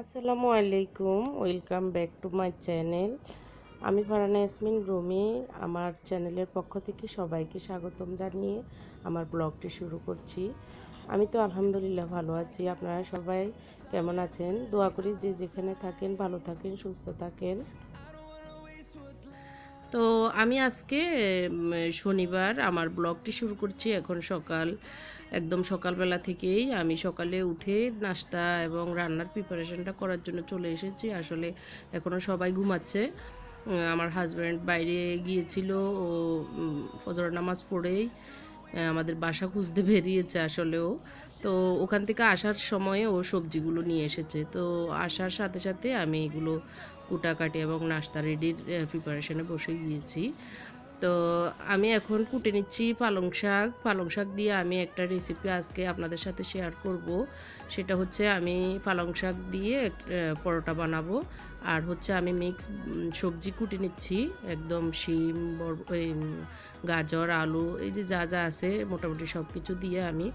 আসসালামু আলাইকুম, welcome back to my channel. আমি ফারানা ইয়াসমিন রুমি, আমার চ্যানেলের পক্ষ থেকে সবাইকে স্বাগতম জানিয়ে আমার ব্লগটি শুরু করছি। আমি তো আলহামদুলিল্লাহ ভালো আছি। আপনারা সবাই কেমন আছেন? দোয়া করি যে যেখানে থাকেন, ভালো থাকেন, সুস্থ থাকেন। তো আমি আজকে শনিবার আমার ব্লগটি শুরু করছি। এখন সকাল একদম সকালবেলা থেকেই আমি সকালে উঠে নাস্তা এবং রান্নার প্রিপারেশনটা করার জন্য চলে এসেছি। আসলে এখনও সবাই ঘুমাচ্ছে। আমার হাজব্যান্ড বাইরে গিয়েছিল। ও ফজর নামাজ পড়েই আমাদের বাসা খুঁজতে বেরিয়েছে আসলেও। তো ওখান থেকে আসার সময়ে ও সবজিগুলো নিয়ে এসেছে। তো আসার সাথে সাথে আমি এগুলো কুটাকাটি এবং নাস্তা রেডির প্রিপারেশনে বসে গিয়েছি। তো আমি এখন কুটে নিচ্ছি পালং শাক। পালং শাক দিয়ে আমি একটা রেসিপি আজকে আপনাদের সাথে শেয়ার করব। সেটা হচ্ছে আমি পালং শাক দিয়ে পরোটা বানাবো। আর হচ্ছে আমি মিক্স সবজি কুটে নিচ্ছি। একদম শিম গাজর, আলু, এই যে যা যা আছে মোটামুটি সব কিছু দিয়ে আমি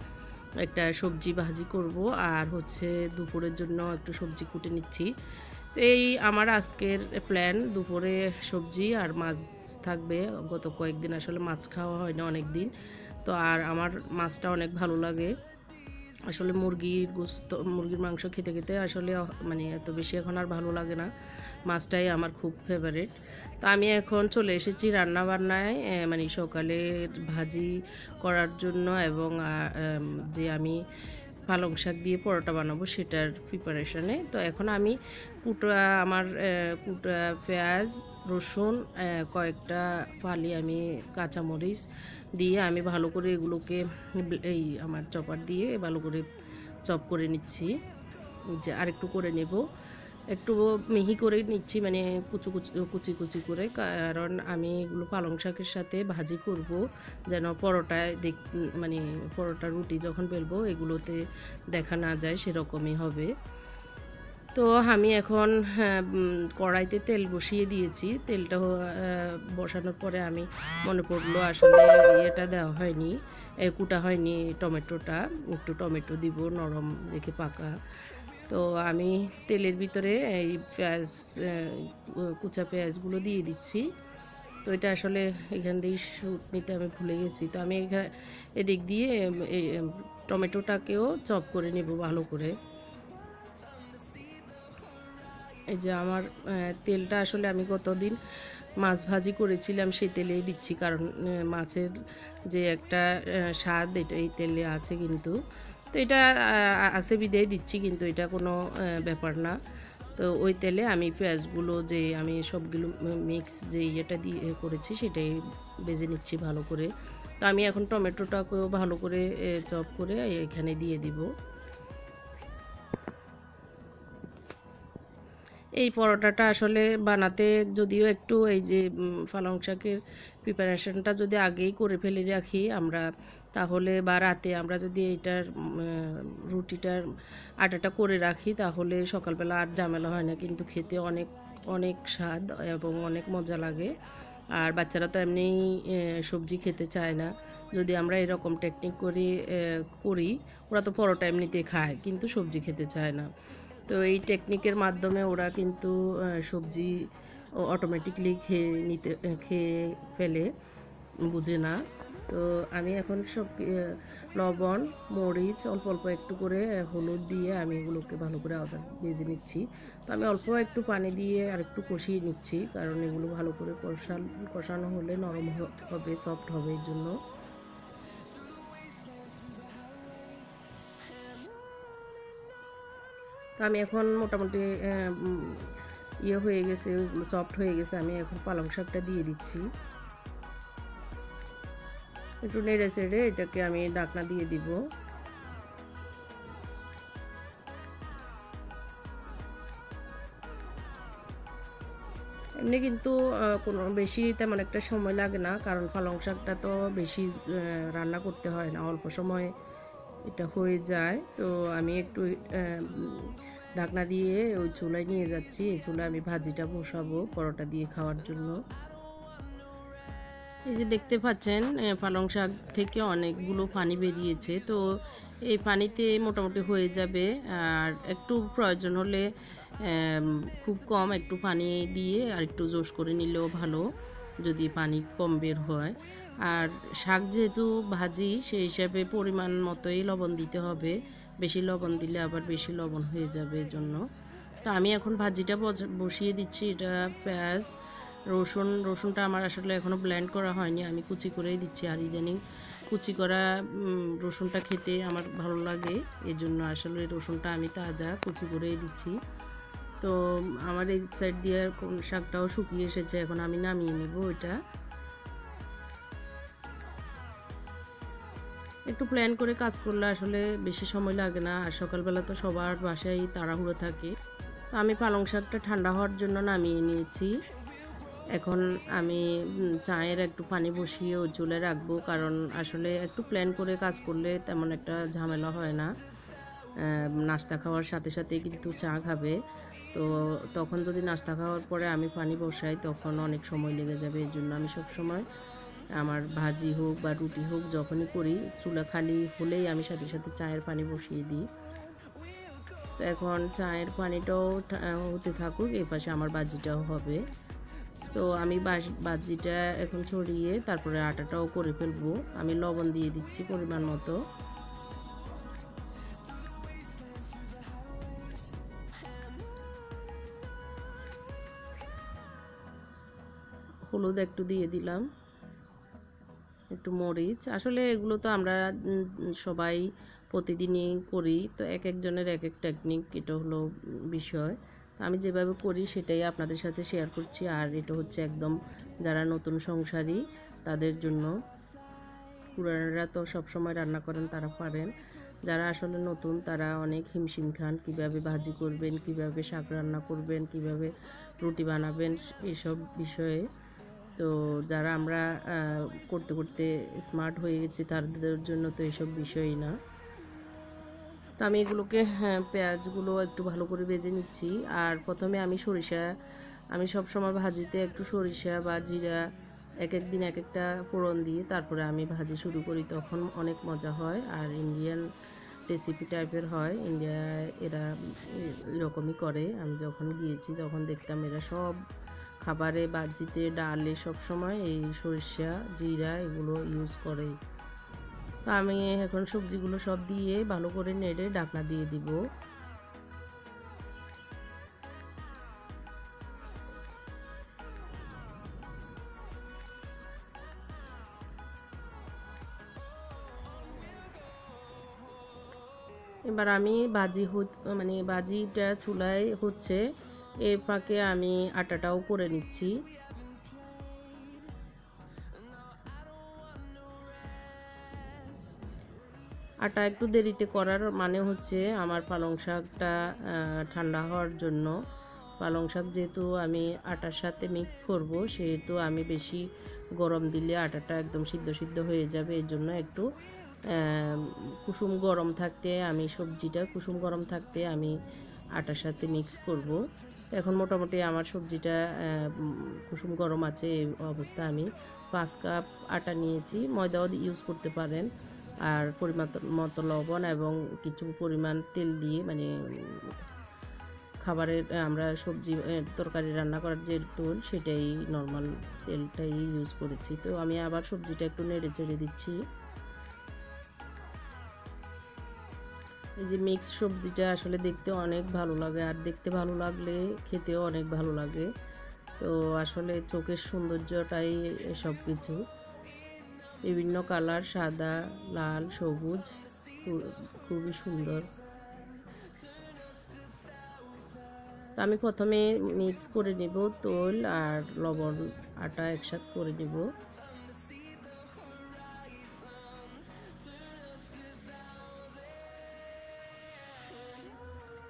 একটা সবজি ভাজি করব। আর হচ্ছে দুপুরের জন্য একটু সবজি কুটে নিচ্ছি। তো এই আমার আজকের প্ল্যান দুপুরে সবজি আর মাছ থাকবে। গত কয়েকদিন আসলে মাছ খাওয়া হয় না অনেক দিন তো আর আমার মাছটা অনেক ভালো লাগে। আসলে মুরগির গোস্ত, মুরগির মাংস খেতে খেতে আসলে মানে এত বেশি এখন আর ভালো লাগে না। মাছটাই আমার খুব ফেভারিট তো আমি এখন চলে এসেছি রান্না বান্নায় মানে সকালের ভাজি করার জন্য এবং যে আমি পালং শাক দিয়ে পরোটা বানাবো সেটার প্রিপারেশনে তো এখন আমি কুটা, আমার কুটা, পেঁয়াজ, রসুন কয়েকটা ফালি আমি কাঁচামরিচ দিয়ে আমি ভালো করে এগুলোকে এই আমার চপার দিয়ে ভালো করে চপ করে নিচ্ছি। যে আরেকটু করে নেব। একটু মিহি করে নিচ্ছি মানে কুচু কুচি কুচি কুচি করে। কারণ আমি এগুলো পালং শাকের সাথে ভাজি করব যেন পরোটায় দেখ মানে পরোটা রুটি যখন বেলবো এগুলোতে দেখা না যায় সেরকমই হবে। তো আমি এখন হ্যাঁ, কড়াইতে তেল বসিয়ে দিয়েছি। তেলটা বসানোর পরে আমি মনে পড়ল আসলে ইয়েটা দেওয়া হয়নি কুটা হয়নি টমেটোটা। একটু টমেটো দিব নরম দেখে পাকা। তো আমি তেলের ভিতরে এই পেঁয়াজ কুচা পেঁয়াজগুলো দিয়ে দিচ্ছি। তো এটা আসলে এখান দিয়ে শুট নিতে আমি ভুলে গেছি। তো আমি এখানে এদিক দিয়ে টমেটোটাকেও চপ করে নেব ভালো করে। এই যে আমার তেলটা আসলে আমি গতদিন মাছ ভাজি করেছিলাম, সেই তেলেই দিচ্ছি। কারণ মাছের যে একটা স্বাদ এটা এই তেলে আছে কিন্তু। তো এটা আছে বিদেয় দিচ্ছি, কিন্তু এটা কোনো ব্যাপার না। তো ওই তেলে আমি পেঁয়াজগুলো যে আমি সবগুলো মিক্স যে ইয়েটা দিয়ে করেছি, সেটাই বেজে নিচ্ছি ভালো করে। তো আমি এখন টমেটোটাকেও ভালো করে চপ করে এখানে দিয়ে দিব। এই পরোটাটা আসলে বানাতে যদিও একটু এই যে পালং শাকের প্রিপারেশনটা যদি আগেই করে ফেলে রাখি, আমরা তাহলে বা রাতে আমরা যদি এইটার রুটিটার আটাটা করে রাখি, তাহলে সকালবেলা আর ঝামেলা হয় না। কিন্তু খেতে অনেক অনেক স্বাদ এবং অনেক মজা লাগে। আর বাচ্চারা তো এমনিই সবজি খেতে চায় না। যদি আমরা এরকম টেকনিক করি করি, ওরা তো পরোটা এমনিতে খায়, কিন্তু সবজি খেতে চায় না। তো এই টেকনিকের মাধ্যমে ওরা কিন্তু সবজি অটোমেটিকলি খেয়ে নিতে খেয়ে ফেলে, বুঝে না। তো আমি এখন সব লবণ, মরিচ, অল্প অল্প একটু করে হলুদ দিয়ে আমি এগুলোকে ভালো করে আদা ভেজে নিচ্ছি। তো আমি অল্প একটু পানি দিয়ে আর একটু কষিয়ে নিচ্ছি, কারণ এগুলো ভালো করে কষান, কষানো হলে নরম হবে সফট হবে এর জন্য। তো আমি এখন মোটামুটি ইয়ে হয়ে গেছে সফট হয়ে গেছে, আমি এখন পালং শাকটা দিয়ে দিচ্ছি। একটু নেড়ে চেড়ে এটাকে আমি ডাকনা দিয়ে দিব। এমনি কিন্তু কোনো বেশি তেমন একটা সময় লাগে না, কারণ পালং শাকটা তো বেশি রান্না করতে হয় না, অল্প সময় এটা হয়ে যায়। তো আমি একটু ঢাকনা দিয়ে ওই চুলায় নিয়ে যাচ্ছি, এই চুলায় আমি ভাজিটা বসাবো, পরোটা দিয়ে খাওয়ার জন্য। এই যে দেখতে পাচ্ছেন পালং শাক থেকে অনেকগুলো পানি বেরিয়েছে। তো এই পানিতে মোটামুটি হয়ে যাবে। আর একটু প্রয়োজন হলে খুব কম একটু পানি দিয়ে আর একটু জোশ করে নিলেও ভালো, যদি পানি কম বের হয়। আর শাক যেহেতু ভাজি, সেই হিসাবে পরিমাণ মতোই লবণ দিতে হবে। বেশি লবণ দিলে আবার বেশি লবণ হয়ে যাবে এজন্য। তো আমি এখন ভাজিটা বসিয়ে দিচ্ছি। এটা পেঁয়াজ রসুন, রসুনটা আমার আসলে এখনও ব্লেন্ড করা হয়নি। আমি কুচি করেই দিচ্ছি আর ইদানিং কুচি করা রসুনটা খেতে আমার ভালো লাগে। এই জন্য আসলে রসুনটা আমি তাজা কুচি করেই দিচ্ছি। তো আমার এই সাইড দিয়ে শাকটাও শুকিয়ে এসেছে, এখন আমি নামিয়ে নেব ওইটা। একটু প্ল্যান করে কাজ করলে আসলে বেশি সময় লাগে না, আর সকালবেলা তো সবার বাসায় তাড়াহুড়ো থাকে। তো আমি পালং শাকটা ঠান্ডা হওয়ার জন্য নামিয়ে নিয়েছি। এখন আমি চায়ের একটু পানি বসিয়ে ও চুলে রাখব, কারণ আসলে একটু প্ল্যান করে কাজ করলে তেমন একটা ঝামেলা হয় না। নাস্তা খাওয়ার সাথে সাথে কিন্তু চা খাবে। তো তখন যদি নাস্তা খাওয়ার পরে আমি পানি বসাই, তখন অনেক সময় লেগে যাবে। এই জন্য আমি সব সময় আমার ভাজি হোক বা রুটি হোক যখনই করি, চুলা খালি হলেই আমি সাথে সাথে চায়ের পানি বসিয়ে দিই। তো এখন চায়ের পানিটাও হতে থাকুক এ পাশে আমার বাজিটাও হবে। তো আমি বাজিটা এখন ছড়িয়ে তারপরে আটাটাও করে ফেলব। আমি লবণ দিয়ে দিচ্ছি পরিমাণ মতো। হলুদ একটু দিয়ে দিলাম। একটু মরিচ। আসলে এগুলো তো আমরা সবাই প্রতিদিনই করি। তো এক একজনের এক এক টেকনিক এটা হলো বিষয়। আমি যেভাবে করি সেটাই আপনাদের সাথে শেয়ার করছি। আর এটা হচ্ছে একদম যারা নতুন সংসারী, তাদের জন্য। পুরানারা তো সবসময় রান্না করেন, তারা পারেন। যারা আসলে নতুন, তারা অনেক হিমশিম খান। কীভাবে ভাজি করবেন, কীভাবে শাক রান্না করবেন, কীভাবে রুটি বানাবেন, এসব বিষয়ে। তো যারা আমরা করতে করতে স্মার্ট হয়ে গেছি, তাদের জন্য তো এসব বিষয়ই না। তো আমি এগুলোকে হ্যাঁ, পেঁয়াজগুলো একটু ভালো করে ভেজে নিচ্ছি। আর প্রথমে আমি সরিষা আমি সব সময় ভাজিতে একটু সরিষা বা জিরা এক এক দিন এক একটা ফোড়ন দিয়ে তারপরে আমি ভাজি শুরু করি। তখন অনেক মজা হয় আর ইন্ডিয়ান রেসিপি টাইপের হয়। ইন্ডিয়ায় এরা এরকমই করে। আমি যখন গিয়েছি তখন দেখতাম এরা সব খাবারে বাজিতে ডালে সব সময় এই সরিষা জিরা এগুলো ইউজ করে। তো আমি এখন সবজিগুলো সব দিয়ে ভালো করে নেড়ে ঢাকনা দিয়ে দিব। এবার আমি বাজি মানে বাজিটা চুলায় হচ্ছে, এর ফাঁকে আমি আটাটাও করে নিচ্ছি। আটা একটু দেরিতে করার মানে হচ্ছে আমার পালং শাকটা ঠান্ডা হওয়ার জন্য। পালং শাক যেহেতু আমি আটার সাথে মিক্স করব, সেহেতু আমি বেশি গরম দিলে আটাটা একদম সিদ্ধ সিদ্ধ হয়ে যাবে। এর জন্য একটু কুসুম গরম থাকতে আমি সবজিটা, কুসুম গরম থাকতে আমি আটার সাথে মিক্স করব। এখন মোটামুটি আমার সবজিটা কুসুম গরম আছে, এই অবস্থা আমি পাঁচ কাপ আটা নিয়েছি। ময়দাও ইউজ করতে পারেন। আর পরিমাণ মতো লবণ এবং কিছু পরিমাণ তেল দিয়ে মানে খাবারের আমরা সবজি তরকারি রান্না করার যে তেল সেটাই নর্মাল তেলটাই ইউজ করেছি। তো আমি আবার সবজিটা একটু নেড়ে চেড়ে দিচ্ছি। এই যে মিক্স সবজিটা আসলে দেখতে অনেক ভালো লাগে, আর দেখতে ভালো লাগলে খেতেও অনেক ভালো লাগে। তো আসলে চোখের সৌন্দর্যটাই সব কিছু বিভিন্ন কালার, সাদা, লাল, সবুজ খুবই সুন্দর। তো আমি প্রথমে মিক্স করে নেব তোল আর লবণ আটা একসাথে করে নেব।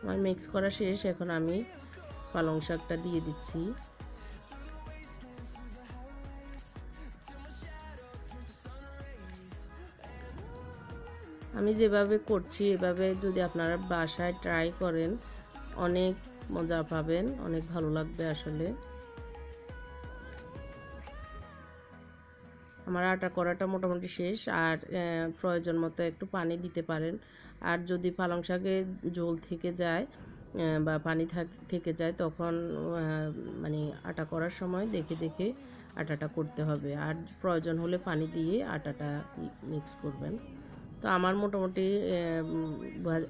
আমার মিক্স করা শেষ, এখন আমি পালং শাকটা দিয়ে দিচ্ছি। আমি যেভাবে করছি, এভাবে যদি আপনারা বাসায় ট্রাই করেন, অনেক মজা পাবেন, অনেক ভালো লাগবে আসলে। আমার আটা করাটা মোটামুটি শেষ, আর প্রয়োজন মতো একটু পানি দিতে পারেন। আর যদি পালং শাকে জল থেকে যায় বা পানি থাক- যায়, তখন মানে আটা করার সময় দেখে দেখে আটাটা করতে হবে। আর প্রয়োজন হলে পানি দিয়ে আটাটা মিক্স করবেন। তো আমার মোটামুটি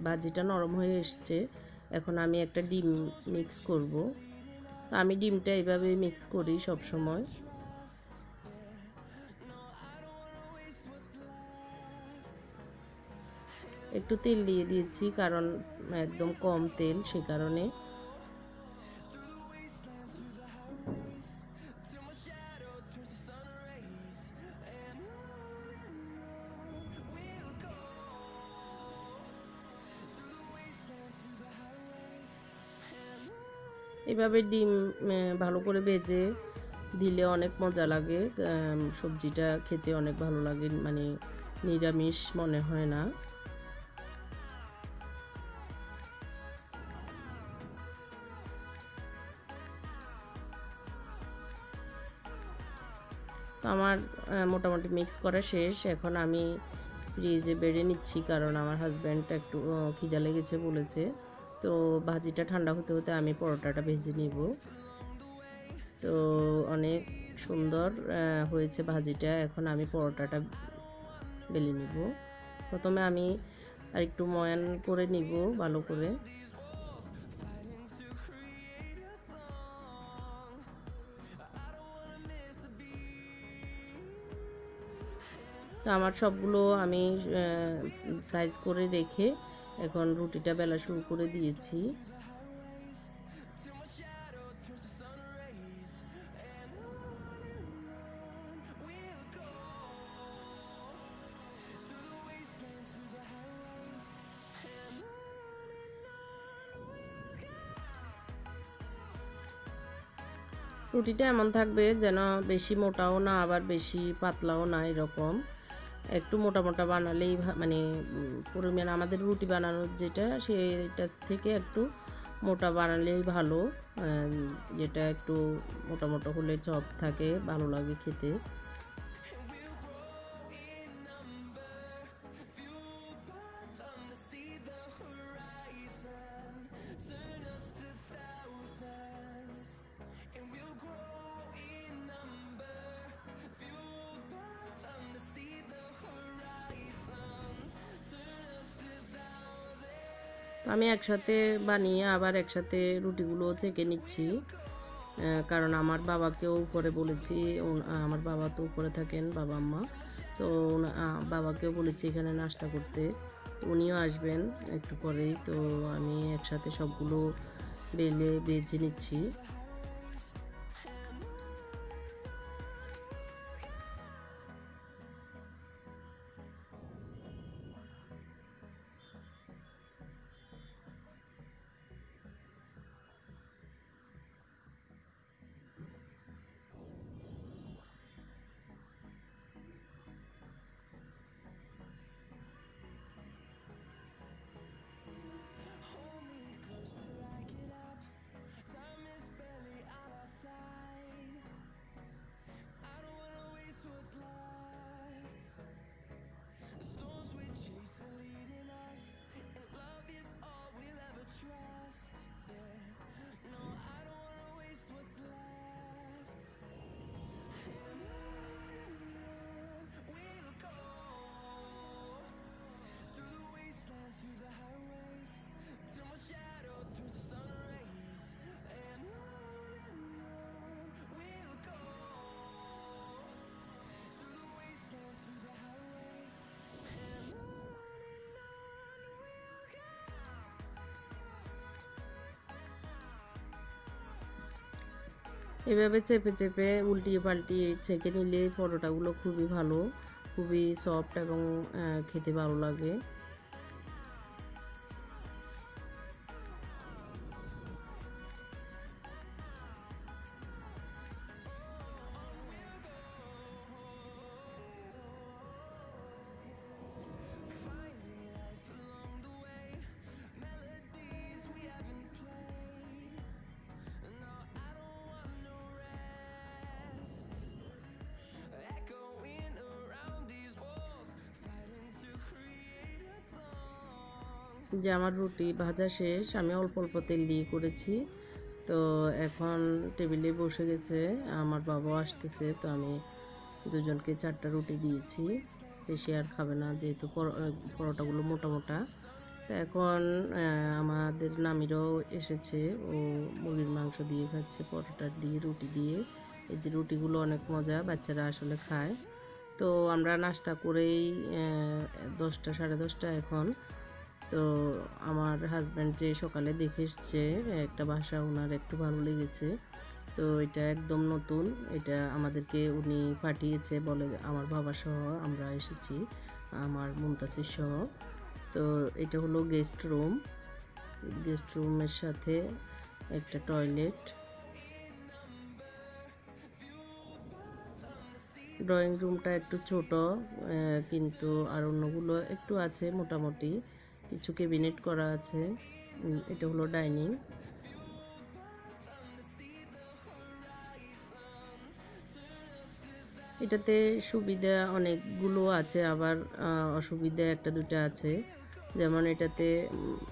ভাজিটা নরম হয়ে এসছে। এখন আমি একটা ডিম মিক্স করব। তো আমি ডিমটা এইভাবে মিক্স করি সব সময় একটু তেল দিয়ে দিয়েছি, কারণ একদম কম তেল সে কারণে। এভাবে ডিম ভালো করে ভেজে দিলে অনেক মজা লাগে। সবজিটা খেতে অনেক ভালো লাগে মানে নিরামিষ মনে হয় না। আমার মোটামুটি মিক্স করা শেষ। এখন আমি ফ্রিজে বেড়ে নিচ্ছি, কারণ আমার হাজব্যান্ড একটু খিদা লেগেছে বলেছে। তো ভাজিটা ঠান্ডা হতে হতে আমি পরোটাটা ভেজে নিব। তো অনেক সুন্দর হয়েছে ভাজিটা। এখন আমি পরোটাটা বেলে নিব। প্রথমে আমি আর একটু ময়ান করে নিব ভালো করে। তো আমার সবগুলো আমি সাইজ করে রেখে এখন রুটিটা বেলা শুরু করে দিয়েছি। রুটিটা এমন থাকবে যেন বেশি মোটাও না, আবার বেশি পাতলাও না, এরকম। একটু মোটা মোটা বানালেই মানে পরিমাণ আমাদের রুটি বানানোর যেটা সেটা থেকে একটু মোটা বানালেই ভালো। যেটা একটু মোটা মোটা হলে চপ থাকে, ভালো লাগে খেতে। একসাথে বানিয়ে আবার একসাথে রুটিগুলো চেকে নিচ্ছি। কারণ আমার বাবাকেও উপরে বলেছি আমার বাবা তো উপরে থাকেন, বাবা মা তো বাবাকেও বলেছি এখানে নাস্তা করতে। উনিও আসবেন একটু পরেই, তো আমি একসাথে সবগুলো বেলে বেজে নিচ্ছি। এভাবে চেপে চেপে উল্টিয়ে পাল্টিয়ে ছেঁকে নিলে পরোটাগুলো খুবই ভালো, খুবই সফট এবং খেতে ভালো লাগে। যে আমার রুটি ভাজা শেষ, আমি অল্প অল্প তেল দিয়ে করেছি। তো এখন টেবিলে বসে গেছে, আমার বাবাও আসতেছে, তো আমি দুজনকে চারটা রুটি দিয়েছি। বেশি আর খাবে না, যেহেতু পর- পরোটাগুলো মোটা মোটা। তো এখন আমাদের নামিরাও এসেছে, ও মুরগির মাংস দিয়ে খাচ্ছে, পরোটা দিয়ে, রুটি দিয়ে। এই যে রুটিগুলো অনেক মজা, বাচ্চারা আসলে খায়। তো আমরা নাস্তা করেই দশটা, সাড়ে দশটা এখন তো আমার হাজব্যান্ড যে সকালে দেখে এসছে একটা বাসা ওনার একটু ভালো লেগেছে। তো এটা একদম নতুন। এটা আমাদেরকে উনি পাঠিয়েছে বলে আমার বাবা সহ আমরা এসেছি, আমার মুমতাসির সহ। তো এটা হলো গেস্ট রুম গেস্ট রুমের সাথে একটা টয়লেট ড্রয়িং রুমটা একটু ছোট কিন্তু আর অন্যগুলো একটু আছে মোটামুটি। কিছু ক্যাবিনেট করা আছে। এটা হলো ডাইনিং। এটাতে সুবিধা অনেকগুলো আছে, আবার অসুবিধা একটা দুটা আছে। যেমন এটাতে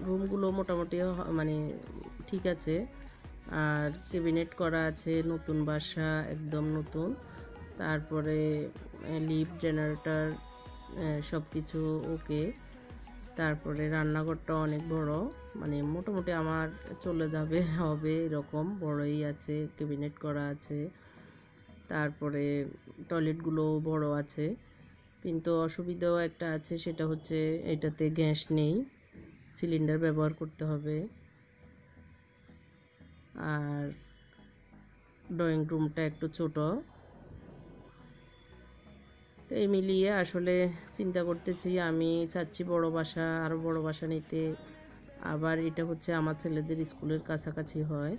রুমগুলো মোটামুটি মানে ঠিক আছে। আর ক্যাবিনেট করা আছে, নতুন বাসা, একদম নতুন। তারপরে লিফট, জেনারেটর সব কিছু ওকে। তারপরে রান্নাঘরটা অনেক বড়। মানে মোটামুটি আমার চলে যাবে, হবে এরকম। বড়ই আছে, ক্যাবিনেট করা আছে। তারপরে টয়লেটগুলো বড় আছে। কিন্তু অসুবিধাও একটা আছে, সেটা হচ্ছে এটাতে গ্যাস নেই। সিলিন্ডার ব্যবহার করতে হবে। আর ড্রয়িং রুমটা একটু ছোট। তো এই মিলিয়ে আসলে চিন্তা করতেছি, আমি চাচ্ছি বড় বাসা আরও বড় বাসা নিতে। আবার এটা হচ্ছে আমার ছেলেদের স্কুলের কাছাকাছি হয়।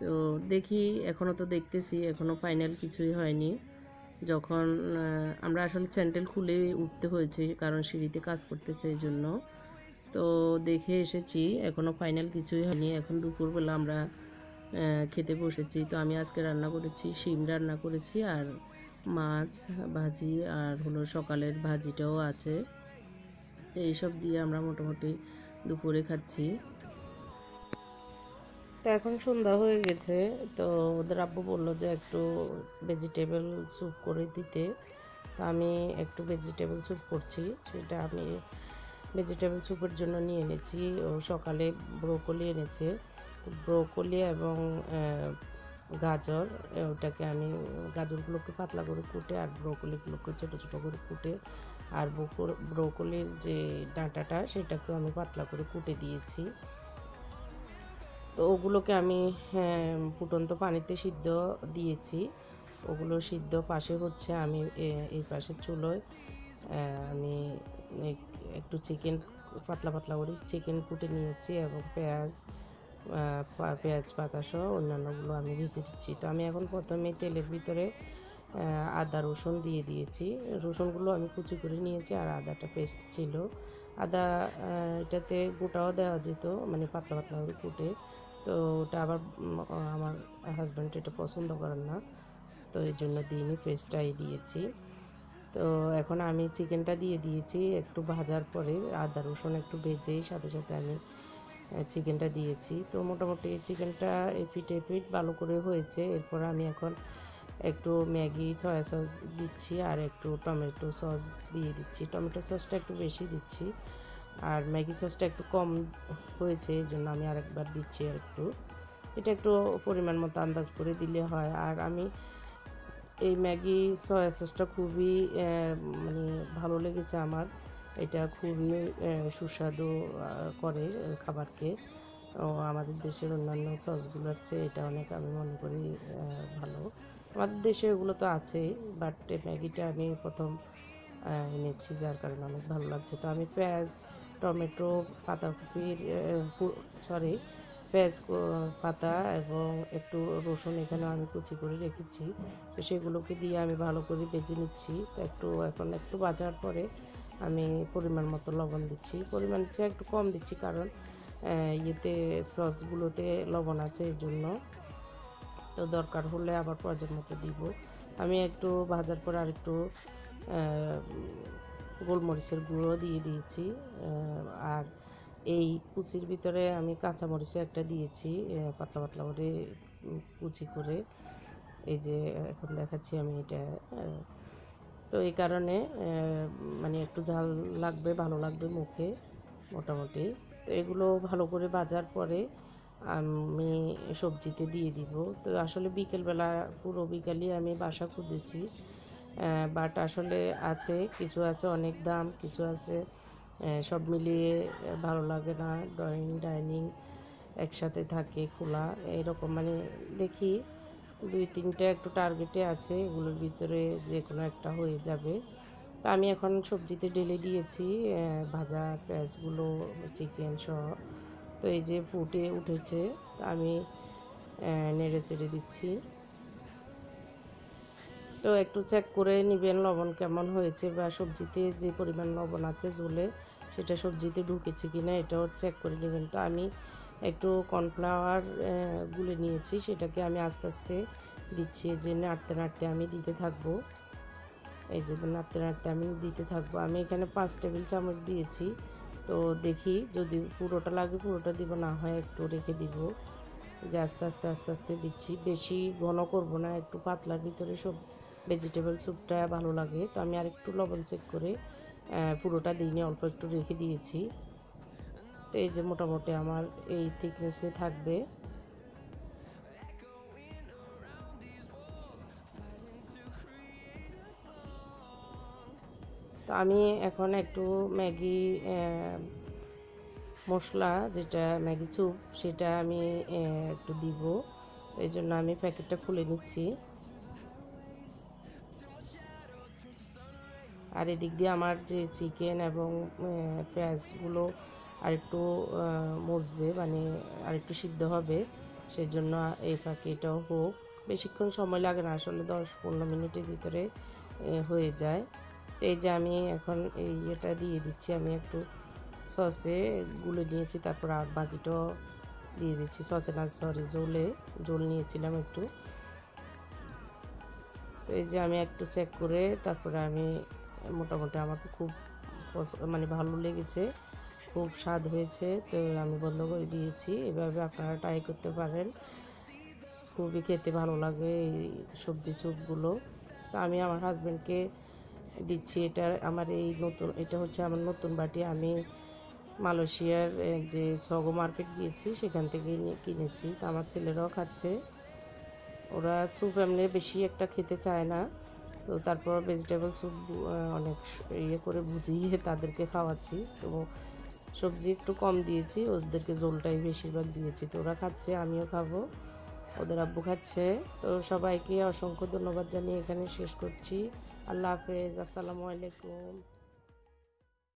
তো দেখি এখনও তো দেখতেছি এখনও ফাইনাল কিছুই হয়নি। যখন আমরা আসলে স্যান্ডেল খুলে উঠতে হয়েছে, কারণ সিঁড়িতে কাজ করতেছে এই জন্য। তো দেখে এসেছি এখনও ফাইনাল কিছুই হয়নি। এখন দুপুরবেলা আমরা খেতে বসেছি। তো আমি আজকে রান্না করেছি, শিম রান্না করেছি আর মাছ, ভাজি আর হলো সকালের ভাজিটাও আছে। তো এইসব দিয়ে আমরা মোটামুটি দুপুরে খাচ্ছি। তো এখন সন্ধ্যা হয়ে গেছে, তো ওদের আব্বু বলল যে একটু ভেজিটেবল স্যুপ করে দিতে। তো আমি একটু ভেজিটেবল স্যুপ করছি, সেটা আমি ভেজিটেবল স্যুপের জন্য নিয়ে এনেছি। ও সকালে ব্রোকলি এনেছে। তো ব্রোকলি এবং গাজর ওটাকে আমি গাজরগুলোকে পাতলা করে কুটে আর ব্রোকলিগুলোকে ছোটো ছোটো করে কুটে আর ব্রোকো- ব্রোকলির যে ডাঁটাটা সেটাকেও আমি পাতলা করে কুটে দিয়েছি। তো ওগুলোকে আমি হ্যাঁ, ফুটন্ত পানিতে সিদ্ধ দিয়েছি। ওগুলো সিদ্ধ পাশে হচ্ছে আমি এই পাশে চুলোয় আমি একটু চিকেন পাতলা পাতলা করে চিকেন কুটে নিয়েছি এবং পেঁয়াজ পেঁয়াজ পাতা সহ অন্যান্যগুলো আমি ভেজে দিচ্ছি তো আমি এখন প্রথমে তেলের ভিতরে আদা, রসুন দিয়ে দিয়েছি। রসুনগুলো আমি কুচি করে নিয়েছি আর আদাটা পেস্ট ছিল। আদা এটাতে গোটাও দেওয়া যেত মানে পাতলা পাতলা করে কুটে। তো ওটা আবার আমার হাজব্যান্ড এটা পছন্দ করেন না। তো এই জন্য দিইনি পেস্টটাই দিয়েছি। তো এখন আমি চিকেনটা দিয়ে দিয়েছি একটু ভাজার পরে। আদা, রসুন একটু ভেজেই সাথে সাথে আমি চিকেনটা দিয়েছি। তো মোটামুটি চিকেনটা এপিট এপিট ভালো করে হয়েছে। এরপর আমি এখন একটু ম্যাগি, সয়া সস দিচ্ছি আর একটু টমেটো সস দিয়ে দিচ্ছি। টমেটো সসটা একটু বেশি দিচ্ছি আর ম্যাগি সসটা একটু কম হয়েছে এই জন্য আমি আরেকবার দিচ্ছি একটু। এটা একটু পরিমাণ মতো আন্দাজ করে দিলে হয়। আর আমি এই ম্যাগি, সয়া সসটা খুবই মানে ভালো লেগেছে আমার। এটা খুবই সুস্বাদু করে খাবারকে। আমাদের দেশের অন্যান্য সসগুলোর চেয়ে এটা অনেক আমি মনে করি ভালো। আমাদের দেশে এগুলো তো আছেই বাট ম্যাগিটা আমি প্রথম এনেছি, যার কারণে অনেক ভালো লাগছে। তো আমি পেঁয়াজ, টমেটো পাতাকপির সরি পেঁয়াজ পাতা এবং একটু রসুন এখানে আমি কুচি করে রেখেছি। তো সেগুলোকে দিয়ে আমি ভালো করে ভেজে নিচ্ছি। তো একটু, এখন একটু বাজার পরে আমি পরিমাণ মতো লবণ দিচ্ছি। পরিমাণ চেয়ে একটু কম দিচ্ছি কারণ ইয়েতে সসগুলোতে লবণ আছে এই জন্য। তো দরকার হলে আবার প্রয়োজন মতো দিব। আমি একটু ভাজার পর আর একটু গোলমরিচের গুঁড়ো দিয়ে দিয়েছি। আর এই কুচির ভিতরে আমি কাঁচামরিচও একটা দিয়েছি পাতলা পাতলা করে কুচি করে। এই যে এখন দেখাচ্ছি আমি এটা তো এই কারণে মানে একটু ঝাল লাগবে, ভালো লাগবে মুখে, মোটামুটি। তো এগুলো ভালো করে বাজার পরে আমি সবজিতে দিয়ে দিব। তো আসলে বিকেলবেলা, পুরো বিকালই আমি বাসা খুঁজেছি। বাট আসলে আছে, কিছু আছে অনেক দাম, কিছু আছে সব মিলিয়ে ভালো লাগে না। ড্রয়িং ডাইনিং একসাথে থাকে, খোলা, এরকম মানে দেখি দুই তিনটা একটু টার্গেটে আছে, এগুলোর ভিতরে যে কোনো একটা হয়ে যাবে। তো আমি এখন সবজিতে ঢেলে দিয়েছি ভাজা, পেঁয়াজগুলো চিকেন সহ। তো এই যে ফুটে উঠেছে, তো আমি নেড়ে চেড়ে দিচ্ছি। তো একটু চেক করে নেবেন লবণ কেমন হয়েছে বা সবজিতে যে পরিমাণ লবণ আছে ঝোলে, সেটা সবজিতে ঢুকেছে কি না এটাও চেক করে নেবেন। তো আমি একটু কর্নফ্লাওয়ার গুলে নিয়েছি। সেটাকে আমি আস্তে আস্তে দিচ্ছি। যে নাড়তে নাড়তে আমি দিতে থাকব। এই যে নাড়তে নাড়তে আমি দিতে থাকব। আমি এখানে পাঁচ টেবিল চামচ দিয়েছি। তো দেখি যদি পুরোটা লাগে, পুরোটা দিব। না হয় একটু রেখে দিব। যে আস্তে আস্তে আস্তে আস্তে দিচ্ছি। বেশি ঘন করব না। একটু পাতলার ভিতরে সব ভেজিটেবল স্যুপটা ভালো লাগে। তো আমি আর একটু লবণ চেক করে পুরোটা দিইনি। অল্প একটু রেখে দিয়েছি। তো এই যে মোটামুটি আমার এই থিকনেসে থাকবে। তো আমি এখন একটু ম্যাগি মশলা যেটা ম্যাগি চুপ, সেটা আমি একটু দিব। তো এই জন্য আমি প্যাকেটটা খুলে নিচ্ছি। আর এদিক দিয়ে আমার যে চিকেন এবং পেঁয়াজগুলো আরেকটু আহ, মজবে মানে আরেকটু সিদ্ধ হবে। সেই জন্য এই এটাও হোক। বেশিক্ষণ সময় লাগে না আসলে দশ পনেরো মিনিটের ভিতরে হয়ে যায়। তো এই যে আমি এখন এই এটা দিয়ে দিচ্ছি আমি একটু সসে গুলে নিয়েছি তারপর আর বাকিটাও দিয়ে দিচ্ছি। সসে না সরি জোলে জল নিয়েছিলাম একটু। তো এই যে আমি একটু চেক করে তারপরে আমি মোটামুটি আমাকে খুব মানে ভালো লেগেছে। খুব স্বাদ হয়েছে, তো আমি বন্ধ করে দিয়েছি। এভাবে আপনারা ট্রাই করতে পারেন। খুবই খেতে ভালো লাগে এই সবজি চুপগুলো। তো আমি আমার হাজব্যান্ডকে দিচ্ছি, এটা আমার এই নতুন, এটা হচ্ছে আমার নতুন বাটি। আমি মালয়েশিয়ার যে ছগো মার্কেট গিয়েছি, সেখান থেকে কিনেছি। তো আমার ছেলেরাও খাচ্ছে। ওরা স্যুপ এমনি বেশি একটা খেতে চায় না। তো তারপর ভেজিটেবল স্যুপ অনেক ইয়ে করে বুঝিয়ে তাদেরকে খাওয়াচ্ছি। তো সবজি একটু কম দিয়েছি, ওদেরকে জোলটাই বেশিরভাগ দিয়েছি। তো ওরা খাচ্ছে, আমিও খাব। ওদের আব্বু খাচ্ছে। তো সবাইকে অসংখ্য ধন্যবাদ জানিয়ে এখানে শেষ করছি। আল্লাহ হাফেজ, আসসালামু আলাইকুম।